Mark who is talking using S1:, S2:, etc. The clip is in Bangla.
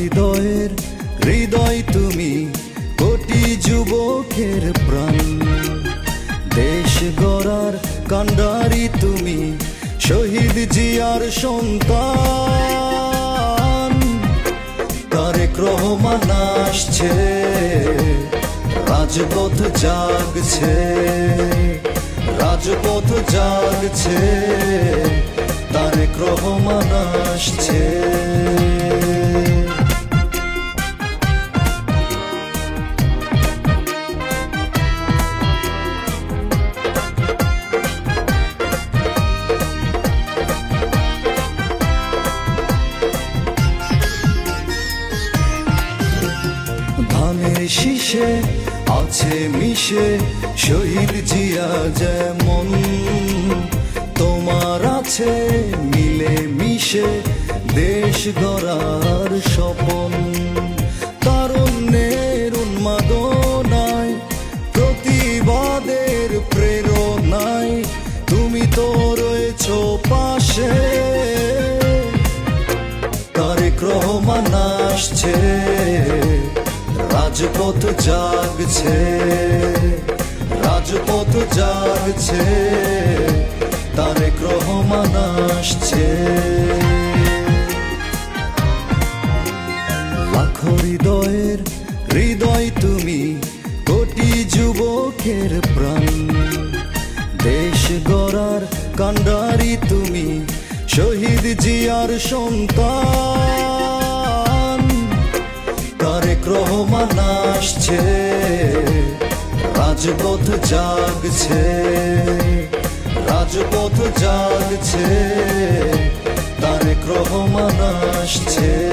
S1: হৃদয়ের, হৃদয় তুমি কোটি যুবকের প্রাণ। দেশ গড়ার কান্ডারি তুমি, শহীদ জিয়ার সন্তান। তারেক রহমান আসছে, রাজপথ জাগছে রাজপথ জাগছে। তারেক রহমান আসছে। শীষে আছে মিশে, শহীদ জিয়া যেমন। তোমার আছে মিলে মিশে, দেশ গড়ার স্বপন। তারুণ্যের উন্মাদনায়, প্রতিবাদের প্রেরণায়, তুমি তো রয়েছ পাশে। তারেক রহমান আসছে। রাজপথ জাগছে রাজপথ জাগছে, তারেক রহমান আসছে। লাখ হৃদয়ের হৃদয় তুমি, কোটি যুবকের প্রাণ। দেশ গড়ার কান্ডারি তুমি, শহীদ জিয়ার সন্তান। রহমান আসছে রাজপথ জাগছে রাজপথ জাগছে তারেক রহমান আসছে।